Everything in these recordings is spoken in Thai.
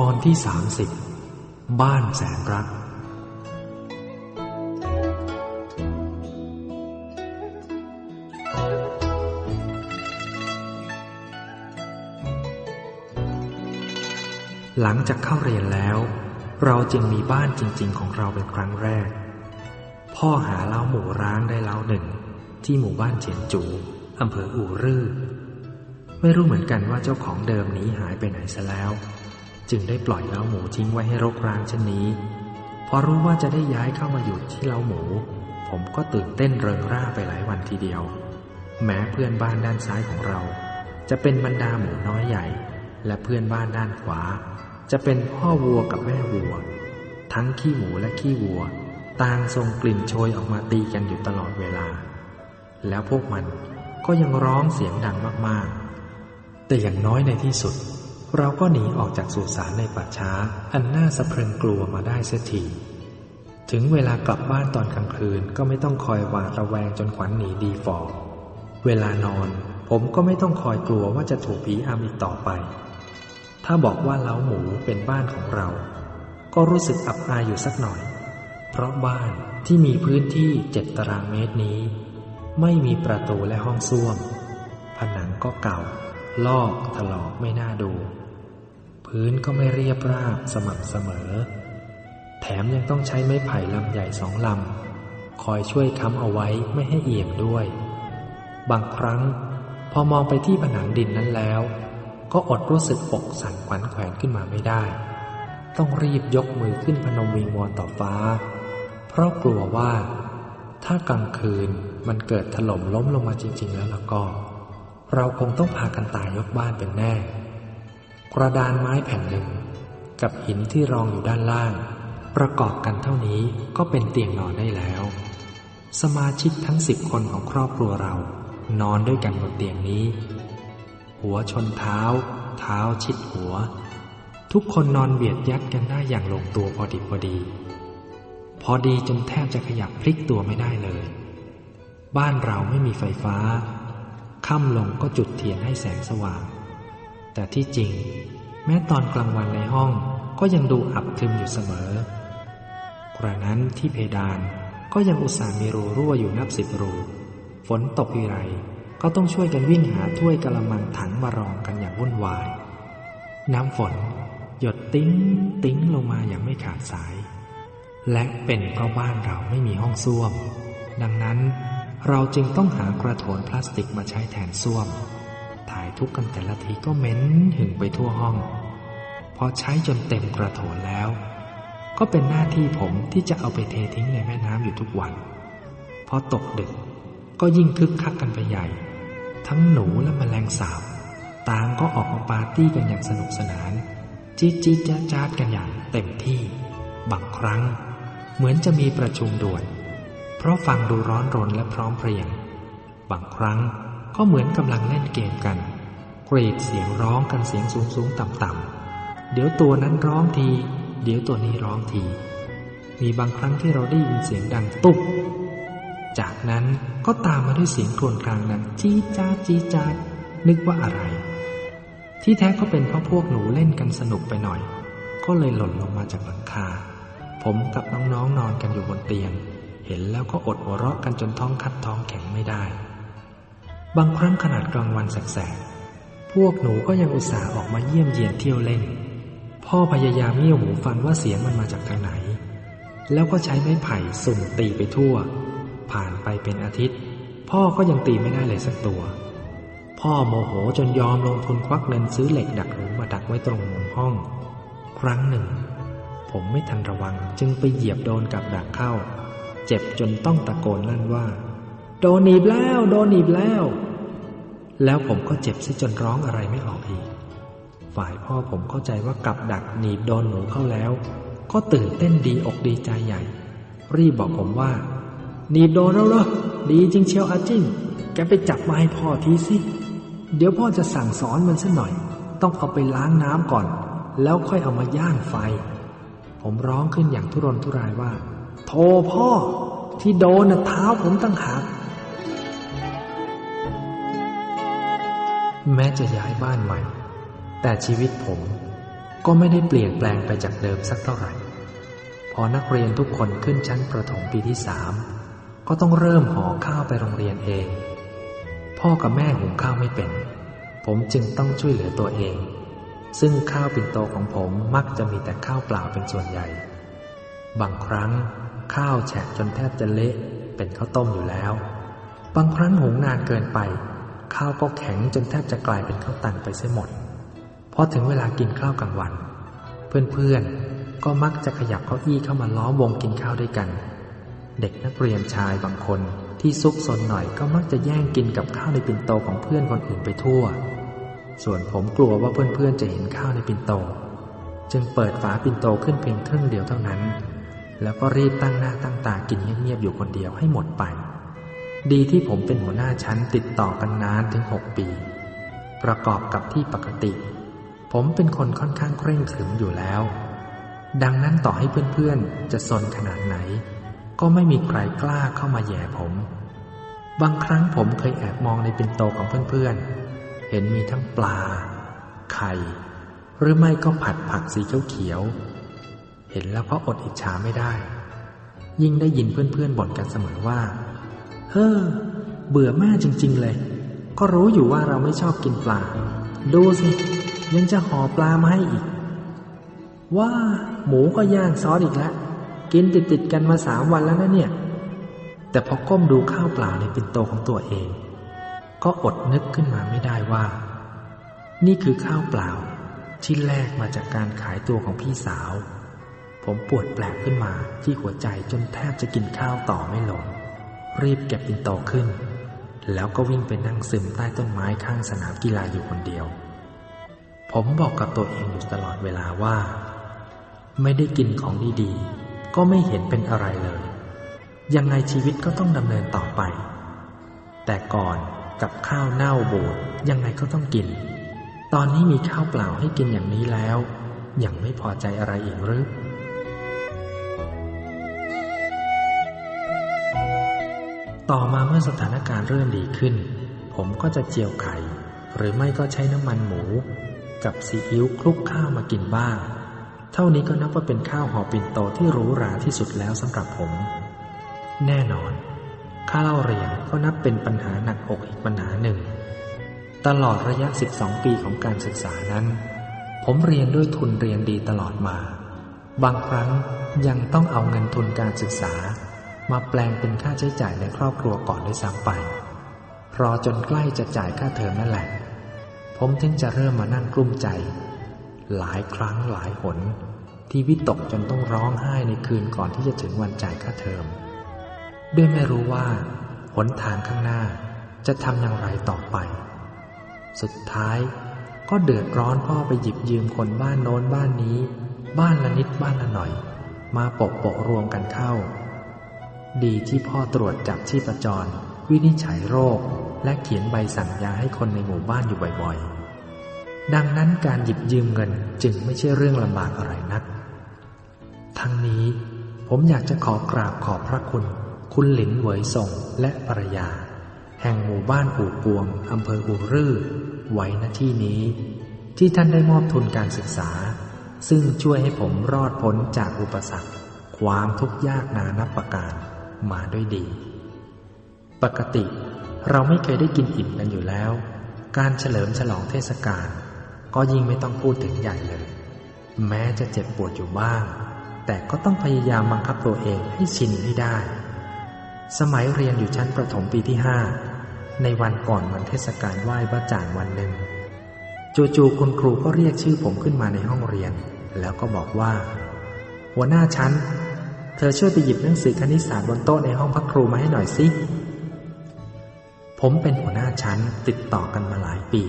ตอนที่สามสิบบ้านแสนรัก หลังจากเข้าเรียนแล้ว เราจึงมีบ้านจริง ๆ ของเราเป็นครั้งแรก พ่อหาเล้าหมูร้างได้เล้าหนึ่ง ที่หมู่บ้านเฉียนจูอำเภออู่รือไม่รู้เหมือนกันว่าเจ้าของเดิมนี้หายไปไหนซะแล้ว จึงได้ปล่อยเล้าหมูทิ้งไว้ให้รกร้างเช่นนี้ พอรู้ว่าจะได้ย้ายเข้ามาอยู่ที่เล้าหมู ผมก็ตื่นเต้นเริงร่าไปหลายวันทีเดียว แม้เพื่อนบ้านด้านซ้ายของเรา จะเป็นบรรดาหมูน้อยใหญ่ และเพื่อนบ้านด้านขวา จะเป็นพ่อวัวกับแม่วัว ทั้งขี้หมูและขี้วัว ต่างส่งกลิ่นโชยออกมาตีกันอยู่ตลอดเวลา แล้วพวกมันก็ยังร้องเสียงดังมากๆ แต่อย่างน้อยในที่สุด เราก็หนีออกจากสุสานในป่าช้า อันน่าสะเพรึงกลัวมาได้เสียที ถึงเวลากลับบ้านตอนกลางคืนก็ไม่ต้องคอยหวาดระแวงจนขวัญหนีดีฟอเวลานอน ผมก็ไม่ต้องคอยกลัวว่าจะถูกผีอำอีกต่อไป ถ้าบอกว่าเล้าหมูเป็นบ้านของเรา ก็รู้สึกอับอายอยู่สักหน่อย เพราะบ้านที่มีพื้นที่เจ็ดตารางเมตรนี้ ไม่มีประตูและห้องส้วม ผนังก็เก่าลอกถลอกไม่น่าดู พื้นก็ไม่เรียบราบสม่ำเสมอ แถมยังต้องใช้ไม้ไผ่ลำใหญ่สองลำ คอยช่วยค้ำเอาไว้ไม่ให้เอี่ยมด้วย บางครั้งพอมองไปที่ผนังดินนั้นแล้ว ก็อดรู้สึกอกสั่นขวัญแขวนขึ้นมาไม่ได้ ต้องรีบยกมือขึ้นพนมวิงวอนต่อฟ้า เพราะกลัวว่า ถ้ากลางคืนมันเกิดถล่มล้มลงมาจริง ๆ แล้วล่ะก็ เราคงต้องพากันตายยกบ้านเป็นแน่ กระดานไม้แผ่นหนึ่ง กับหินที่รองอยู่ด้านล่าง ประกอบกันเท่านี้ก็เป็นเตียงนอนได้แล้ว สมาชิกทั้งสิบคนของครอบครัวเรา นอนด้วยกันบนเตียงนี้ หัวชนเท้า เท้าชิดหัว ทุกคนนอนเบียดยัดกันได้อย่างลงตัวพอดิบพอดี พอดีจนแทบจะขยับพลิกตัวไม่ได้เลย บ้านเราไม่มีไฟฟ้าค่ำลงก็จุดเทียนให้แสงสว่าง แต่ที่จริง แม้ตอนกลางวันในห้องก็ยังดูอับทึมอยู่เสมอกระนั้นที่เพดานก็ยังอุตส่าห์มีรูรั่วอยู่นับสิบรูฝนตกทีไรก็ต้องช่วยกันวิ่งหาถ้วยกระมังถังมารองกันอย่างวุ่นวาย น้ำฝน หยดติ้งติ้งลงมาอย่างไม่ขาดสาย และเป็นเพราะบ้านเราไม่มีห้องส้วม ดังนั้นเราจึงต้องหากระโถนพลาสติกมาใช้แทนส้วม ถ่ายทุกกันแต่ละทีก็เหม็นหึงไปทั่วห้อง พอใช้จนเต็มกระโถนแล้ว ก็เป็นหน้าที่ผมที่จะเอาไปเททิ้งในแม่น้ำอยู่ทุกวัน พอตกดึกก็ยิ่งคึกคักกันไปใหญ่ ทั้งหนูและแมลงสาบต่างก็ออกมาปาร์ตี้กันอย่างสนุกสนาน จี๊ดจี๊ดจ๊าจ๊าดกันอย่างเต็มที่ บางครั้ง เหมือนจะมีประชุมด่วน เพราะฟังดูร้อนรนและพร้อมเพรียง บางครั้ง ก็เหมือนกำลังเล่นเกมกัน กรีดเสียงร้องกันเสียงสูงสูงต่ำต่ำเดี๋ยวตัวนั้นร้องที เดี๋ยวตัวนี้ร้องที มีบางครั้งที่เราได้ยินเสียงดังตุ๊บจากนั้นก็ตามมาด้วยเสียงโครวญครางดังจี้จ้าจี้จ้านึกว่าอะไร ที่แท้ก็เป็นเพราะพวกหนูเล่นกันสนุกไปหน่อย ก็เลยหล่นลงมาจากหลังคา ผมกับน้องๆนนอนกันอยู่บนเตียง เห็นแล้วก็อดหัวเราะกันจนท้องคัดท้องแข็งไม่ได้ บางครั้งขนาดกลางวันแสกๆพวกหนูก็ยังอุตส่าห์ออกมาเยี่ยมเยียนเที่ยวเล่น พ่อพยายามเงี่ยวหูฟังว่าเสียงมันมาจากทางไหน แล้วก็ใช้ไม้ไผ่สุ่มตีไปทั่ว ผ่านไปเป็นอาทิตย์ พ่อก็ยังตีไม่ได้เลยสักตัว พ่อโมโหจนยอมลงทุนควักเงินซื้อเหล็กดักหนูมาดักไว้ตรงมุมห้อง ครั้งหนึ่ง ผมไม่ทันระวังจึงไปเหยียบโดนกับดักเข้า เจ็บจนต้องตะโกนลั่นว่า โดนหนีบแล้ว โดนหนีบแล้ว แล้วผมก็เจ็บซะจนร้องอะไรไม่ออกอีก ฝ่ายพ่อผมเข้าใจว่ากับดักหนีบโดนหนูเข้าแล้ว ก็ตื่นเต้นดีอกดีใจใหญ่ รีบบอกผมว่า หนีบโดนแล้วเหรอดีจริงเชียวอาจิ้งแกไปจับมาให้พ่อทีสิ เดี๋ยวพ่อจะสั่งสอนมันสัหน่อย ต้องเอาไปล้างน้ำก่อน แล้วค่อยเอามาย่างไฟ ผมร้องขึ้นอย่างทุรนทุรายว่า โทพ่อ ที่โดนน่ะเท้าผมตั้งหาก แม้จะย้ายบ้านใหม่ แต่ชีวิตผมก็ไม่ได้เปลี่ยนแปลงไปจากเดิมสักเท่าไหร่ พอนักเรียนทุกคนขึ้นชั้นประถมปีที่สามก็ต้องเริ่มห่อข้าวไปโรงเรียนเอง พ่อกับแม่หุงข้าวไม่เป็น ผมจึงต้องช่วยเหลือตัวเอง ซึ่งข้าวปิ่นโตของผมมักจะมีแต่ข้าวเปล่าเป็นส่วนใหญ่ บางครั้งข้าวแฉะจนแทบจะเละเป็นข้าวต้มอยู่แล้ว บางครั้งหุงนานเกินไป ข้าวก็แข็งจนแทบจะกลายเป็นข้าวตันไปเสียหมดพอถึงเวลากินข้าวกลางวัน เพื่อนๆก็มักจะขยับเก้าอี้เข้ามาล้อมวงกินข้าวด้วยกัน เด็กนักเรียนชายบางคนที่ซุกซนหน่อยก็มักจะแย่งกินกับข้าวในปิ่นโตของเพื่อนคนอื่นไปทั่ว ส่วนผมกลัวว่าเพื่อนๆจะเห็นข้าวในปิ่นโต จึงเปิดฝาปิ่นโตขึ้นเพียงครึ่งเดียวเท่านั้น แล้วก็รีบตั้งหน้าตั้งตากินเงียบๆอยู่คนเดียวให้หมดไป ดีที่ผมเป็นหัวหน้าชั้นติดต่อกันนานถึงหกปี ประกอบกับที่ปกติ ผมเป็นคนค่อนข้างเคร่งขรึมอยู่แล้ว ดังนั้นต่อให้เพื่อนๆ จะสนขนาดไหน ก็ไม่มีใครกล้าเข้ามาแย่ผม บางครั้งผมเคยแอบมองในปินโตของเพื่อนๆ เห็นมีทั้งปลา ไข่ หรือไม่ก็ผัดผักสีเขียวๆเห็นแล้วก็อดอิจฉาไม่ได้ ยิ่งได้ยินเพื่อนๆบ่นกันเสมอว่า เฮ้อเบื่อแม่จริง ๆ เลย ก็รู้อยู่ว่าเราไม่ชอบกินปลา ดูสิยังจะห่อปลามาให้อีก ว่าหมูก็ย่างซอสอีกแล้ว กินติดติดกันมาสามวันแล้วนะเนี่ย แต่พอก้มดูข้าวเปล่าในปิ่นโตของตัวเอง ก็อดนึกขึ้นมาไม่ได้ว่า นี่คือข้าวเปล่าที่แลกมาจากการขายตัวของพี่สาว ผมปวดแปลกขึ้นมาที่หัวใจจนแทบจะกินข้าวต่อไม่ลง รีบเก็บปินโตขึ้น แล้วก็วิ่งไปนั่งซึมใต้ต้นไม้ข้างสนามกีฬาอยู่คนเดียว ผมบอกกับตัวเองอยู่ตลอดเวลาว่า ไม่ได้กินของดีๆ ก็ไม่เห็นเป็นอะไรเลย ยังไงชีวิตก็ต้องดำเนินต่อไป แต่ก่อนกับข้าวเน่าบูดยังไงก็ต้องกิน ตอนนี้มีข้าวเปล่าให้กินอย่างนี้แล้ว ยังไม่พอใจอะไรอีกหรือ ต่อมาเมื่อสถานการณ์เริ่มดีขึ้น ผมก็จะเจียวไข่ หรือไม่ก็ใช้น้ำมันหมู กับซีอิ๊วคลุกข้าวมากินบ้าง เท่านี้ก็นับว่าเป็นข้าวห่อปิ่นโตที่หรูหราที่สุดแล้วสำหรับผม แน่นอน ค่าเล่าเรียนก็นับเป็นปัญหาหนักอกอีกปัญหาหนึ่ง ตลอดระยะ 12 ปีของการศึกษานั้น ผมเรียนด้วยทุนเรียนดีตลอดมา บางครั้งยังต้องเอาเงินทุนการศึกษา มาแปลงเป็นค่าใช้จ่ายในครอบครัวก่อนด้วยซ้ำไป รอจนใกล้จะจ่ายค่าเทอมนั่นแหละ ผมถึงจะเริ่มมานั่งกลุ้มใจ หลายครั้งหลายหน ที่วิตกจนต้องร้องไห้ในคืนก่อนที่จะถึงวันจ่ายค่าเทอม ด้วยไม่รู้ว่า หนทางข้างหน้าจะทำอย่างไรต่อไป สุดท้ายก็เดือดร้อนพ่อไปหยิบยืมคนบ้านโน้นบ้านนี้ บ้านละนิดบ้านละหน่อย มาปกโปะรวมกันเข้า ดีที่พ่อตรวจจับชีพจร วินิจฉัยโรค และเขียนใบสั่งยาให้คนในหมู่บ้านอยู่บ่อยๆ ดังนั้นการหยิบยืมเงินจึงไม่ใช่เรื่องลำบากอะไรนัก ทั้งนี้ผมอยากจะขอกราบขอบพระคุณ คุณหลินเหวยส่งและภรรยา แห่งหมู่บ้านอู่ปวงอำเภออู่รื่อไว้ณที่นี้ ที่ท่านได้มอบทุนการศึกษา ซึ่งช่วยให้ผมรอดพ้นจากอุปสรรค ความทุกข์ยากนานับประการ มาด้วยดี ปกติเราไม่เคยได้กินอิ่มกันอยู่แล้ว การเฉลิมฉลองเทศกาลก็ยิ่งไม่ต้องพูดถึงใหญ่เลย แม้จะเจ็บปวดอยู่บ้าง แต่ก็ต้องพยายามบังคับตัวเองให้ชินให้ได้ สมัยเรียนอยู่ชั้นประถมปีที่ห้าในวันก่อนวันเทศกาลไหว้พระจางวันหนึ่งจู่ๆคุณครูก็เรียกชื่อผมขึ้นมาในห้องเรียน แล้วก็บอกว่า หัวหน้าชั้น เธอช่วยไปหยิบหนังสือคณิตศาสตร์บนโต๊ะในห้องพักครูมาให้หน่อยสิ ผมเป็นหัวหน้าชั้นติดต่อกันมาหลายปี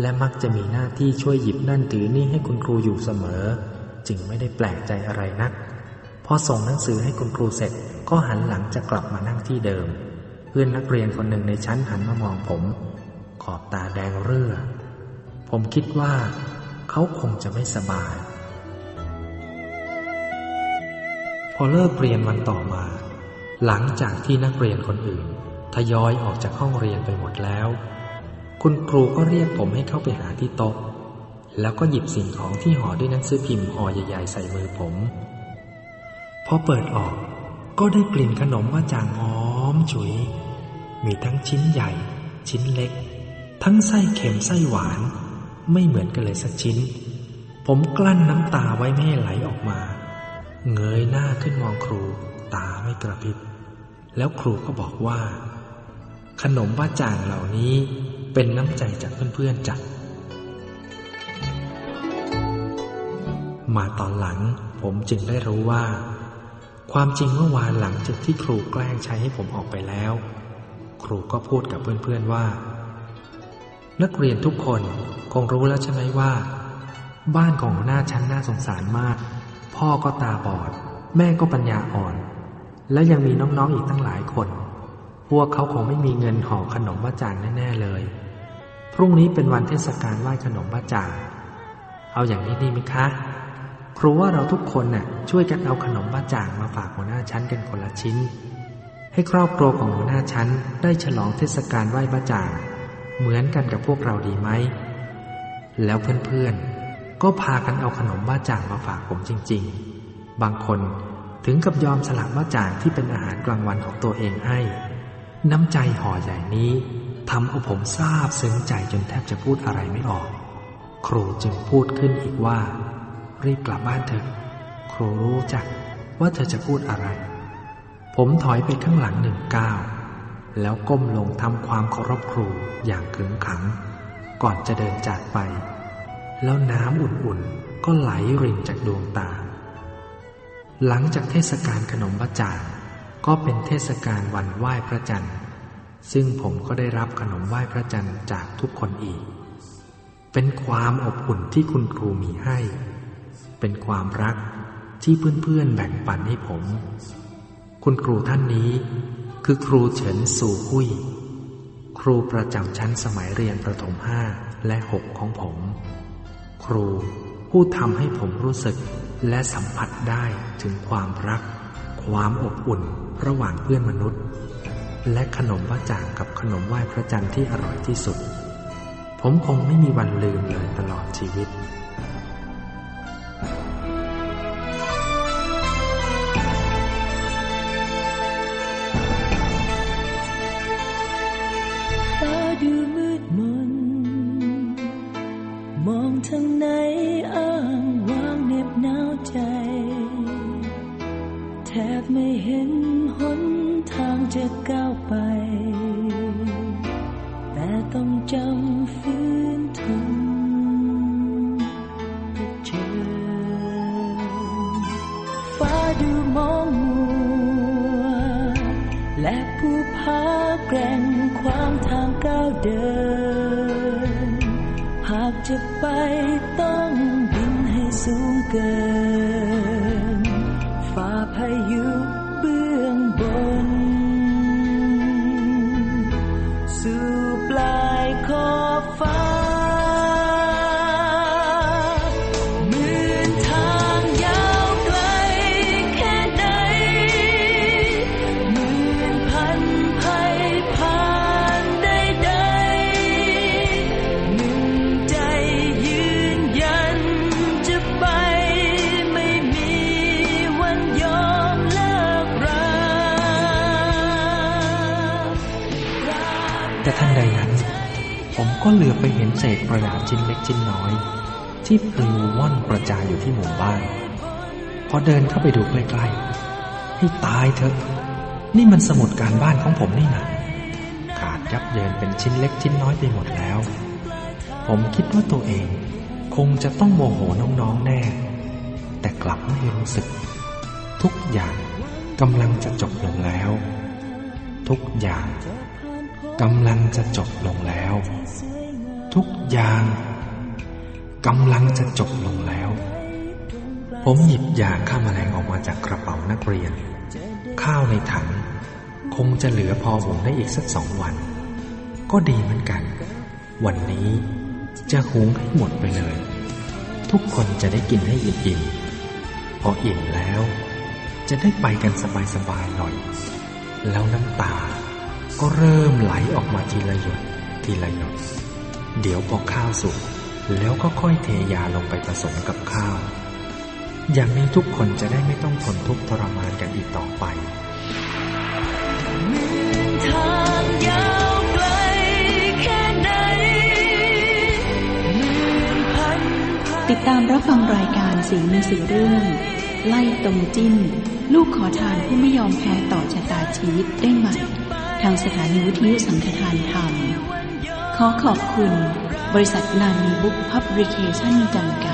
และมักจะมีหน้าที่ช่วยหยิบนั่นถือนี่ให้คุณครูอยู่เสมอ จึงไม่ได้แปลกใจอะไรนัก พอส่งหนังสือให้คุณครูเสร็จก็หันหลังจะกลับมานั่งที่เดิม เพื่อนนักเรียนคนหนึ่งในชั้นหันมามองผม ขอบตาแดงเรื่อ ผมคิดว่า เขาคงจะไม่สบาย พอเลิกเรียนวันต่อมา หลังจากที่นักเรียนคนอื่น ทยอยออกจากห้องเรียนไปหมดแล้ว คุณครูก็เรียกผมให้เข้าไปหาที่โต๊ะ แล้วก็หยิบสิ่งของที่ห่อด้วยหนังสือพิมพ์ห่อใหญ่ๆใส่มือผมพอเปิดออกก็ได้กลิ่นขนมว่าจางหอมฉุย มีทั้งชิ้นใหญ่ ชิ้นเล็ก ทั้งไส้เค็มไส้หวาน ไม่เหมือนกันเลยสักชิ้น ผมกลั้นน้ำตาไว้ไม่ให้ไหลออกมา เงยหน้าขึ้นมองครูตาไม่กระพริบ แล้วครูก็บอกว่า ขนมบ้าจ่างเหล่านี้เป็นน้ำใจจากเพื่อนๆจัดมาตอนหลังผมจึงได้รู้ว่า ความจริงเมื่อวานหลังจากที่ครูแกล้งใช้ให้ผมออกไปแล้ว ครูก็พูดกับเพื่อนๆว่า นักเรียนทุกคนคงรู้แล้วใช่ไหมว่า บ้านของหน้าชั้นน่าสงสารมาก พ่อก็ตาบอด แม่ก็ปัญญาอ่อน และยังมีน้องๆอีกตั้งหลายคน พวกเขาคงไม่มีเงินห่อขนมบ้าจางแน่ๆเลย พรุ่งนี้เป็นวันเทศกาลไหว้ขนมบ้าจาง เอาอย่างนี้ดีไหมคะ ครูว่าเราทุกคนน่ะช่วยกันเอาขนมบ้าจางมาฝากหัวหน้าชั้นกันคนละชิ้น ให้ครอบครัวของหัวหน้าชั้นได้ฉลองเทศกาลไหว้บ้าจาง เหมือนกันกับพวกเราดีไหม แล้วเพื่อนๆ ก็พากันเอาขนมบ้าจ่างมาฝากผมจริง ๆ บางคนถึงกับยอมสลับบ้าจ่างที่เป็นอาหารกลางวันของตัวเองให้ น้ำใจห่อใหญ่นี้ทำเอาผมซาบซึ้งใจจนแทบจะพูดอะไรไม่ออก ครูจึงพูดขึ้นอีกว่า รีบกลับบ้านเถอะ ครูรู้จักว่าเธอจะพูดอะไร ผมถอยไปข้างหลังหนึ่งก้าวแล้วก้มลงทำความเคารพครูอย่างขึงขัง ก่อนจะเดินจากไป แล้วน้ำอุ่นๆก็ไหลรินจากดวงตา หลังจากเทศกาลขนมบะจ่างก็เป็นเทศกาลวันไหว้พระจันทร์ ซึ่งผมก็ได้รับขนมไหว้พระจันทร์จากทุกคนอีก เป็นความอบอุ่นที่คุณครูมีให้ เป็นความรักที่เพื่อนๆแบ่งปันให้ผม คุณครูท่านนี้ คือครูเฉินสู่หุยครูประจำชั้นสมัยเรียนประถมห้าและหกของผม ครูผู้ทำให้ผมรู้สึกและสัมผัสได้ถึงความรัก ความอบอุ่นระหว่างเพื่อนมนุษย์ และขนมว่าจางกับขนมไหว้พระจันทร์ที่อร่อยที่สุด ผมคงไม่มีวันลืมเลยตลอดชีวิต ผู้พาแกร่งความทางก้าวเดิน หากจะไป เศษกระดาษชิ้นเล็กชิ้นน้อย ที่ปลิวว่อนกระจายอยู่ที่หมู่บ้าน พอเดินเข้าไปดูใกล้ๆให้ตายเถอะ นี่มันสมุดการบ้านของผมนี่นะขาดยับเยินเป็นชิ้นเล็กชิ้นน้อยไปหมดแล้ว ผมคิดว่าตัวเองคงจะต้องโมโหน้องๆแน่ แต่กลับไม่รู้สึก ทุกอย่างกำลังจะจบลงแล้ว ทุกอย่างกำลังจะจบลงแล้ว ทุกอย่างกำลังจะจบลงแล้ว ผมหยิบยาฆ่าแมลงออกมาจากกระเป๋านักเรียน ข้าวในถัง คงจะเหลือพอหุงได้อีกสักสองวัน ก็ดีเหมือนกัน วันนี้จะหุงให้หมดไปเลย ทุกคนจะได้กินให้อิ่มๆพออิ่มแล้ว จะได้ไปกันสบายๆหน่อย แล้วน้ำตาก็เริ่มไหลออกมาทีละหยดทีละหยด เดี๋ยวพอข้าวสุกแล้วก็ค่อยเทยาลงไปผสมกับข้าว อย่างนี้ทุกคนจะได้ไม่ต้องทนทุกข์ทรมานกันอีกต่อไปทางยาวไกลแค่ไหนติดตามรับฟังรายการสีมีสีเรื่อง ไล่ตรงจิ้น ลูกขอทานผู้ไม่ยอมแพ้ต่อชะตาชีวิตได้ใหม่ ทางสถานีวิทยุสังฆทานธรรม ขอขอบคุณ บริษัทนานีบุ๊กพับริเคชั่นจำกัด